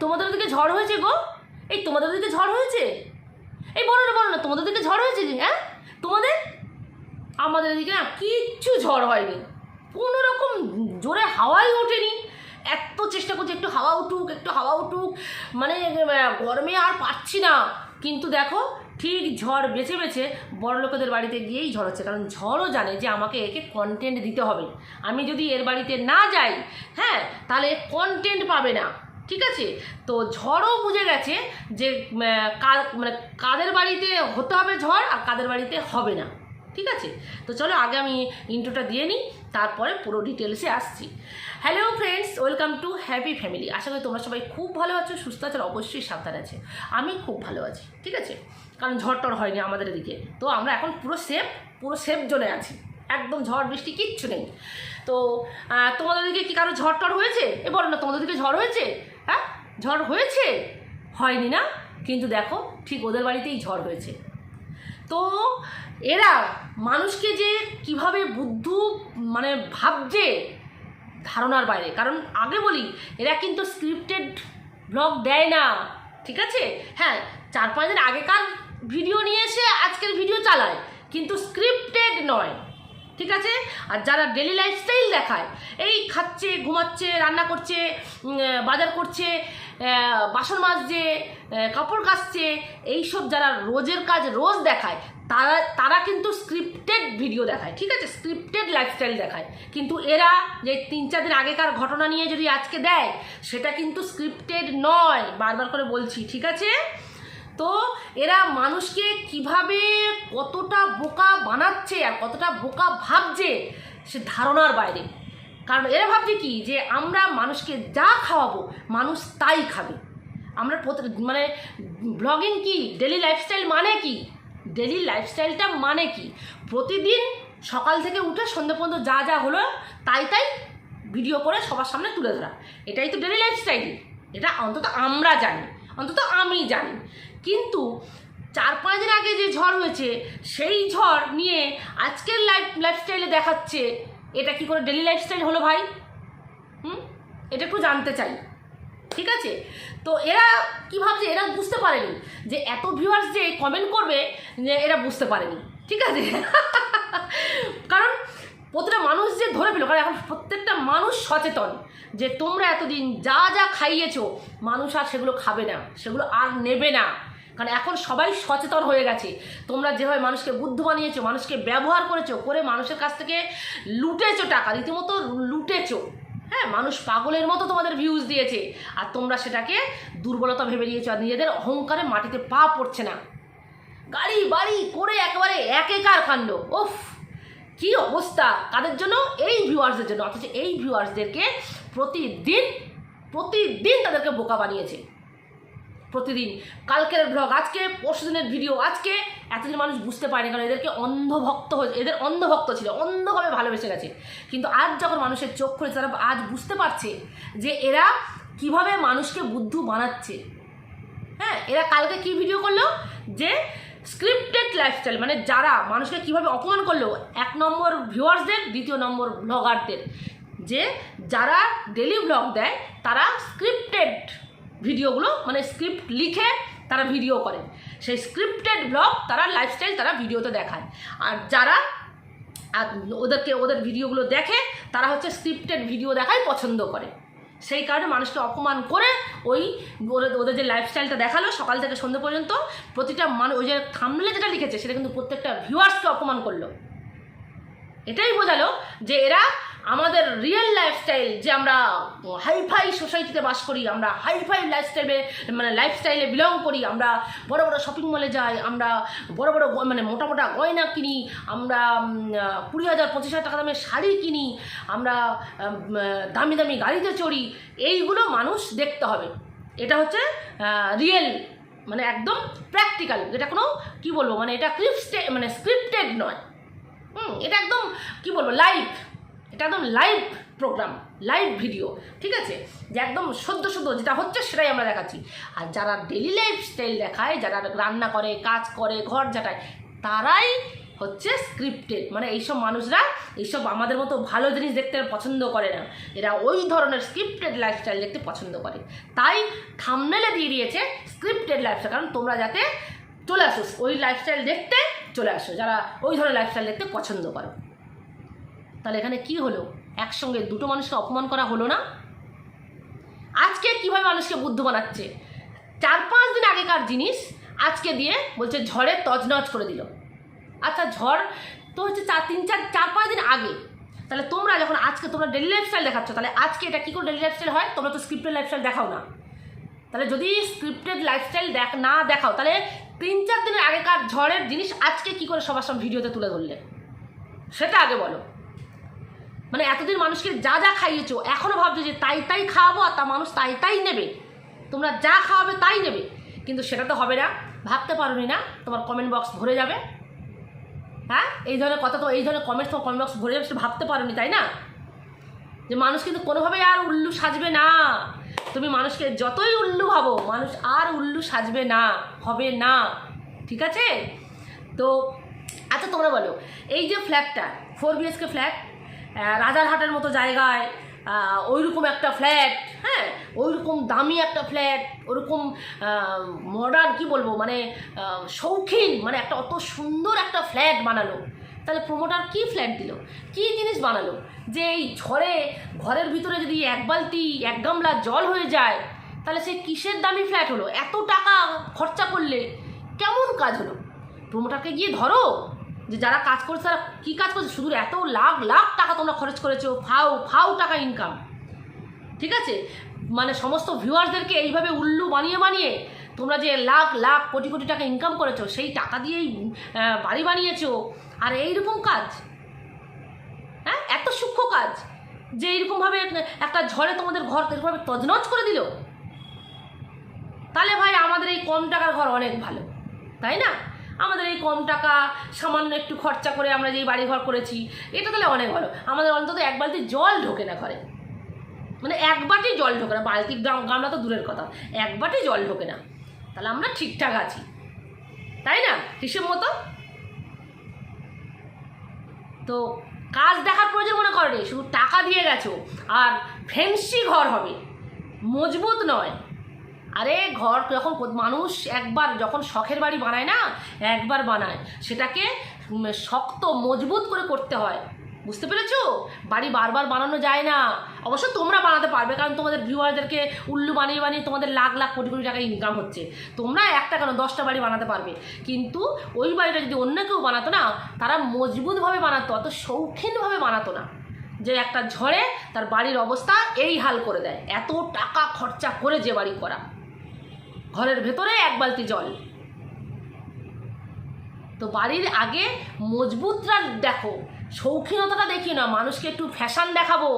তোমাদের ওদিকে ঝড় হয়েছে গো? এই তোমাদের ওদিকে ঝড় হয়েছে? এই বলো না বলো না, তোমাদের ওদিকে ঝড় হয়েছে হ্যাঁ? তোমাদের? আমাদের এদিকে না কিচ্ছু ঝড় হয়নি। কোনো রকম জোরে হাওয়াই ওঠেনি। এত চেষ্টা করছি একটু হাওয়া উঠুক, একটু হাওয়া উঠুক। মানে গরমে আর পাচ্ছি না। কিন্তু দেখো, ঠিক ঝড় বেছে বেছে বড় লোকেদের বাড়িতে গিয়েই ঝড় হচ্ছে। কারণ ঝড়ও জানে যে আমাকে একে কন্টেন্ট দিতে হবে। আমি যদি এর বাড়িতে না যাই হ্যাঁ? তাহলে কন্টেন্ট পাবে না। ঠিক আছে? তো ঝড়ও বুঝে গেছে যে মানে কাদের বাড়িতে হতে হবে ঝড় আর কাদের বাড়িতে হবে না। ঠিক আছে? তো চলো আগে আমি ইন্ট্রোটা দিয়ে নিই, তারপরে পুরো ডিটেলসে আসছি। Hello friends welcome to happy family আশা করি তোমরা সবাই খুব ভালো আছো, সুস্থ আছো অবশ্যই সাবধানে আছে। আমি খুব ভালো আছি, ঠিক আছে? কারণ ঝড় টড় হয়নি আমাদের এদিকে। তো আমরা এখন পুরো সেফ পুরো সেফ জোনে আছি। একদম ঝড়, বৃষ্টি কিচ্ছু নেই। তো তোমাদের দিকে কি কারও ঝড় টড় হয়েছে? এ বলো না, তোমাদের দিকে ঝড় হয়েছে? হ্যাঁ ঝড় হয়েছে? হয়নি না? কিন্তু দেখো, ঠিক ওদের বাড়িতেই ঝড় হয়েছে। তো এরা মানুষকে যে কীভাবে বুদ্ধু মানে ভাবছে, ধারণার বাইরে। কারণ আগে বলি, এরা কিন্তু স্ক্রিপ্টেড ব্লগ দেয় না, ঠিক আছে? হ্যাঁ চার পাঁচ দিন আগেকার ভিডিও নিয়ে এসে আজকের ভিডিও চালায়। কিন্তু স্ক্রিপ্টেড নয়। ঠিক আছে? আর যারা ডেলি লাইফস্টাইল দেখায়, এই খাচ্ছে, ঘুমাচ্ছে, রান্না করছে বাজার করছে বাসন মাজছে কাপড় কাচছে, এইসব যারা রোজের কাজ রোজ দেখায়, তারা তারা কিন্তু স্ক্রিপ্টেড ভিডিও দেখায়, ঠিক আছে? স্ক্রিপ্টেড লাইফস্টাইল দেখায়। কিন্তু এরা যে তিন, চার দিন আগেকার ঘটনা নিয়ে যদি আজকে দেয়, সেটা কিন্তু স্ক্রিপ্টেড নয়, বারবার করে বলছি, ঠিক আছে? তো এরা মানুষকে কীভাবে কতটা বোকা বানাচ্ছে আর কতটা বোকা ভাবছে সে ধারণার বাইরে। কারণ এরা ভাবছে কি? যে আমরা মানুষকে যা খাওয়াবো, মানুষ তাই খাবে। আমরা মানে ব্লগিং কি? ডেলি লাইফস্টাইল মানে কি? ডেলি লাইফস্টাইলটা মানে কি? প্রতিদিন সকাল থেকে উঠে সন্ধ্যে পর্যন্ত যা যা হলো, তাই তাই ভিডিও করে সবার সামনে তুলে ধরা। এটাই তো ডেলি লাইফস্টাইল। এটা অন্তত আমরা জানি। অন্তত আমি জানি। কিন্তু চার পাঁচ দিন আগে যে ঝড় হয়েছে, সেই ঝড় নিয়ে আজকের লাইফ লাইফস্টাইলে দেখাচ্ছে, এটা কি করে ডেলি লাইফস্টাইল হলো ভাই? হুম? এটা একটু জানতে চাই। ঠিক আছে? তো এরা কি ভাবছে, এরা বুঝতে পারেনি যে এত ভিউয়ার্স যে কমেন্ট করবে, যে এরা বুঝতে পারেনি। ঠিক আছে? কারণ প্রতিটা মানুষ যে ধরে পেল কারণ এখন প্রত্যেকটা মানুষ সচেতন যে তোমরা এতদিন যা যা খাইয়েছো, মানুষ আর সেগুলো খাবে না, সেগুলো আর নেবে না। কারণ এখন সবাই সচেতন হয়ে গেছে। তোমরা যেভাবে মানুষকে বুদ্ধ বানিয়েছো, মানুষকে ব্যবহার করেছ, করে মানুষের কাছ থেকে লুটেছো টাকা, রীতিমতো লুটেছো। হ্যাঁ মানুষ পাগলের মতো তোমাদের ভিউজ দিয়েছে, আর তোমরা সেটাকে দুর্বলতা ভেবে নিয়েছো, আর নিজেদের অহংকারে মাটিতে পা পড়ছে না। গাড়ি, বাড়ি করে একেবারে একেকার কাণ্ড ওফ কি অবস্থা? কাদের জন্য, এই ভিউয়ার্সদের জন্য, অথচ এই ভিউয়ার্সদেরকে প্রতিদিন প্রতিদিন তাদেরকে বোকা বানিয়েছে। প্রতিদিন। কালকের ব্লগ আজকে, পরশু দিনের ভিডিও আজকে এতদিন মানুষ বুঝতে পারেনি, কারণ এদেরকে অন্ধভক্ত হয়ে এদের অন্ধভক্ত ছিল, অন্ধভাবে ভালোবেসে গেছে। কিন্তু আজ যখন মানুষের চোখ খুলেছে, তারা আজ বুঝতে পারছে যে এরা কীভাবে মানুষকে বুদ্ধু বানাচ্ছে। হ্যাঁ এরা কালকে কি ভিডিও করল? যে স্ক্রিপ্টেড লাইফস্টাইল মানে যারা মানুষকে কীভাবে অপমান করল, এক নম্বর ভিউয়ার্সদের দ্বিতীয় নম্বর ব্লগারদের যে যারা ডেলি ব্লগ দেয়, তারা স্ক্রিপ্টেড ভিডিওগুলো মানে স্ক্রিপ্ট লিখে তারা ভিডিও করে। সেই স্ক্রিপ্টেড ব্লগ তারা লাইফস্টাইল তারা ভিডিওতে দেখায়। আর যারা ওদেরকে, ওদের ভিডিওগুলো দেখে, তারা হচ্ছে স্ক্রিপ্টেড ভিডিও দেখাই পছন্দ করে। সেই কারণে মানুষকে অপমান করে ওই ওদের যে লাইফস্টাইলটা দেখাল সকাল থেকে সন্ধ্যে পর্যন্ত, প্রতিটা মানুষ, ওই যে থামলে যেটা লিখেছে, সেটা কিন্তু প্রত্যেকটা ভিউয়ার্সকে অপমান করল। এটাই বোঝালো যে এরা আমাদের রিয়েল লাইফস্টাইল যে আমরা হাইফাই সোসাইটিতে বাস করি, আমরা হাইফাই লাইফস্টাইলে মানে লাইফস্টাইলে বিলং করি, আমরা বড় বড় শপিং মলে যাই, আমরা বড় বড় মানে মোটা মোটা গয়না কিনি, আমরা কুড়ি হাজার, পঁচিশ হাজার টাকা দামের শাড়ি কিনি, আমরা দামি দামি গাড়িতে চড়ি, এইগুলো মানুষ দেখতে হবে। এটা হচ্ছে রিয়েল মানে একদম প্র্যাকটিক্যাল যেটা কোনো, কি বলব মানে এটা ক্রিপ্টে মানে স্ক্রিপ্টেড নয়। হুম, এটা একদম, কি বলব লাইভ এটা একদম লাইভ প্রোগ্রাম লাইভ ভিডিও ঠিক আছে? যে একদম সদ্য সদ্য যেটা হচ্ছে সেটাই আমরা দেখাচ্ছি। আর যারা ডেলি লাইফ স্টাইল দেখায়, যারা রান্না করে, কাজ করে, ঘর ঝাঁটায় তারাই হচ্ছে স্ক্রিপ্টেড মানে এইসব মানুষরা এইসব আমাদের মতো ভালো জিনিস দেখতে পছন্দ করে না। এরা ওই ধরনের স্ক্রিপ্টেড লাইফস্টাইল দেখতে পছন্দ করে। তাই থামনেলে দিয়ে দিয়েছে স্ক্রিপ্টেড লাইফস্টাইল কারণ তোমরা যাতে চলে আসো, ওই লাইফস্টাইল দেখতে চলে আসো, যারা ওই ধরনের লাইফস্টাইল দেখতে পছন্দ করো। তাহলে এখানে কি হলো? একসঙ্গে দুটো মানুষকে অপমান করা হলো না? আজকে কীভাবে মানুষকে বুদ্ধ বানাচ্ছে? চার পাঁচ দিন আগেকার জিনিস আজকে দিয়ে বলছে ঝড়ে তজনজ করে দিল। আচ্ছা ঝড় তো হচ্ছে চার, তিন, চার চার, পাঁচ দিন আগে। তাহলে তোমরা যখন আজকে তোমরা ডেলি লাইফস্টাইল দেখাচ্ছ, তাহলে আজকে এটা কী করে ডেলি লাইফস্টাইল হয়? তোমরা তো স্ক্রিপ্টেড লাইফস্টাইল দেখাও না। তাহলে যদি স্ক্রিপ্টেড লাইফস্টাইল দেখ, না দেখাও, তাহলে তিন, চার দিনের আগেকার ঝড়ের জিনিস আজকে কী করে সবার সামনে ভিডিওতে তুলে ধরলে? সেটা আগে বলো। মানে এতদিন মানুষকে যা যা খাইয়েছো এখনও ভাবছ যে তাই তাই খাওয়াবো আর তা মানুষ তাই তাই নেবে। তোমরা যা খাওয়াবে তাই নেবে। কিন্তু সেটা তো হবে না। ভাবতে পারোনি না? তোমার কমেন্ট বক্স ভরে যাবে। হ্যাঁ? এই ধরনের কথা তো, এই ধরনের কমেন্টস তোমার কমেন্ট বক্স ভরে যাবে, সেটা ভাবতে পারোনি, তাই না? যে মানুষ কিন্তু কোনোভাবেই আর উল্লু সাজবে না। তুমি মানুষকে যতই উল্লু ভাবো, মানুষ আর উল্লু সাজবে না, হবে না। ঠিক আছে? তো আচ্ছা তোমরা বলো, এই যে ফ্ল্যাটটা ফোর বিএসকে ফ্ল্যাট রাজারহাটের মতো জায়গায় ওইরকম একটা ফ্ল্যাট হ্যাঁ ওইরকম দামি একটা ফ্ল্যাট ওরকম মডার্ন কি বলব মানে শৌখিন মানে একটা অত সুন্দর একটা ফ্ল্যাট বানালো। তাহলে প্রমোটার কি ফ্ল্যাট দিল? কি জিনিস বানালো? যে এই ঝড়ে, ঘরের ভিতরে যদি এক বালতি, এক গামলা জল হয়ে যায়, তাহলে সে কিসের দামি ফ্ল্যাট হলো? এত টাকা খরচা করলে কেমন কাজ হলো? প্রমোটারকে গিয়ে ধরো। যে যারা কাজ করছে, তারা কী কাজ করছে? শুধু এত লাখ লাখ টাকা তোমরা খরচ করেছ, ফাও ফাও টাকা ইনকাম ঠিক আছে? মানে সমস্ত ভিউয়ার্সদেরকে এইভাবে উল্লু বানিয়ে বানিয়ে তোমরা যে লাখ লাখ, কোটি কোটি টাকা ইনকাম করেছ, সেই টাকা দিয়েই বাড়ি বানিয়েছো। আর এইরকম কাজ হ্যাঁ? এত সূক্ষ্ম কাজ যে এইরকমভাবে একটা ঝড়ে তোমাদের ঘর এরকমভাবে তজনজ করে দিল। তাহলে ভাই, আমাদের এই কম টাকার ঘর অনেক ভালো, তাই না? আমাদের এই কম টাকা, সামান্য একটু খরচা করে আমরা যেই বাড়ি ঘর করেছি, এটা তাহলে অনেক ভালো। আমাদের অন্তত এক বালতি জল ঢোকে না ঘরে। মানে এক বাটি জল ঢোকে না, বালতি গাম- গামলা তো দূরের কথা। এক বাটি জল ঢোকে না। তাহলে আমরা ঠিকঠাক আছি। তাই না? হিসেব মতো? তো কাজ দেখার প্রয়োজন মনে করেনি শুধু টাকা দিয়ে গেছো, আর ফেন্সি ঘর হবে। মজবুত নয়। আরে ঘর যখন মানুষ একবার যখন শখের বাড়ি বানায় না, একবার বানায়, সেটাকে শক্ত, মজবুত করে করতে হয়। বুঝতে পেরেছ? বাড়ি বারবার বানানো যায় না। অবশ্য তোমরা বানাতে পারবে, কারণ তোমাদের ভিউয়ারদেরকে উল্লু বানিয়ে বানিয়ে তোমাদের লাখ লাখ কোটি কোটি টাকা ইনকাম হচ্ছে। তোমরা একটা কেন দশটা বাড়ি বানাতে পারবে? কিন্তু ওই বাড়িটা যদি অন্য কেউ বানাতো না, তারা মজবুতভাবে বানাতো, অত শৌখিনভাবে বানাতো না। যে একটা ঝড়ে তার বাড়ির অবস্থা এই হাল করে দেয়। এত টাকা খরচা করে যে বাড়ি করা। ঘরের ভেতরে এক বালতি জল। তো বাড়ির আগে মজবুতরা দেখো, শৌখিনতাটা দেখি না মানুষকে একটু ফ্যাশন দেখাবো।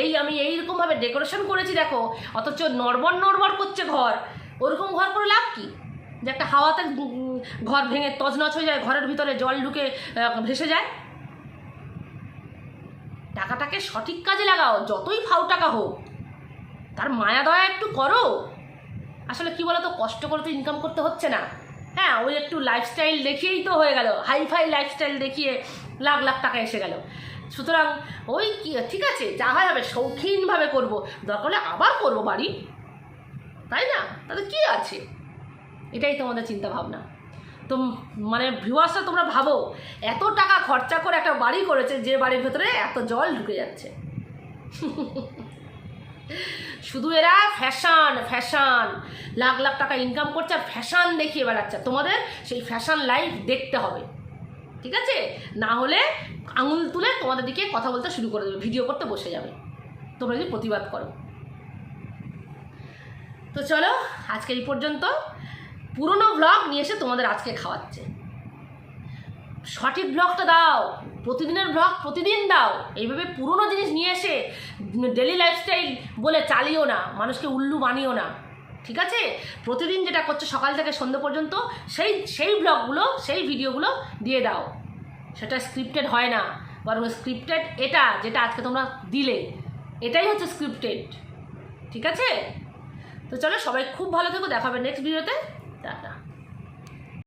এই আমি এইরকমভাবে ডেকোরেশন করেছি, দেখো, অথচ নড়বড় নড়বড় করছে ঘর। ওরকম ঘর করে লাভ কি? যে একটা হাওয়াতে ঘর ভেঙে তছনছ হয়ে যায়, ঘরের ভিতরে জল ঢুকে ভেসে যায়। টাকাটাকে সঠিক কাজে লাগাও, যতই ফাউ টাকা হোক। তার মায়া দয়া একটু করো। আসলে কি বলতো, কষ্ট করে তো ইনকাম করতে হচ্ছে না। হ্যাঁ ওই একটু লাইফস্টাইল দেখিয়েই তো হয়ে গেল। হাইফাই লাইফস্টাইল দেখিয়ে লাখ লাখ টাকা এসে গেল। সুতরাং ওই কি, ঠিক আছে, যা হয় হবে, শৌখিনভাবে করব। দরকার হলে আবার করব বাড়ি। তাই না? তাতে কি আছে? এটাই তোমাদের চিন্তা ভাবনা। তো মানে ভিউয়ার্সরা তোমরা ভাবো, এত টাকা খরচা করে একটা বাড়ি করেছে, যে বাড়ির ভেতরে এত জল ঢুকে যাচ্ছে। শুধু এরা ফ্যাশন ফ্যাশন লাখ লাখ টাকা ইনকাম করছে আর ফ্যাশন দেখিয়ে বেড়াচ্ছে। তোমাদের সেই ফ্যাশন লাইফ দেখতে হবে। ঠিক আছে? না হলে আঙুল তুলে তোমাদের দিকে কথা বলতে শুরু করে দেবে। ভিডিও করতে বসে যাবে। তোমরা যদি প্রতিবাদ করো। তো চলো আজকে এই পর্যন্ত। পুরনো ব্লগ নিয়ে এসে তোমাদের আজকে খাওয়াচ্ছে। সঠিক ব্লগটা দাও। প্রতিদিনের ব্লগ প্রতিদিন দাও। এইভাবে পুরনো জিনিস নিয়ে এসে ডেলি লাইফস্টাইল বলে চালিও না, মানুষকে উল্লু বানিও না। ঠিক আছে? প্রতিদিন যেটা করছ সকাল থেকে সন্ধ্যে পর্যন্ত, সেই সেই ব্লগগুলো, সেই ভিডিওগুলো দিয়ে দাও। সেটা স্ক্রিপ্টেড হয় না। বরং স্ক্রিপ্টেড এটা যেটা আজকে তোমরা দিলে। এটাই হচ্ছে স্ক্রিপ্টেড ঠিক আছে? তো চলো সবাই খুব ভালো থেকো দেখাবে নেক্সট ভিডিওতে টাটা।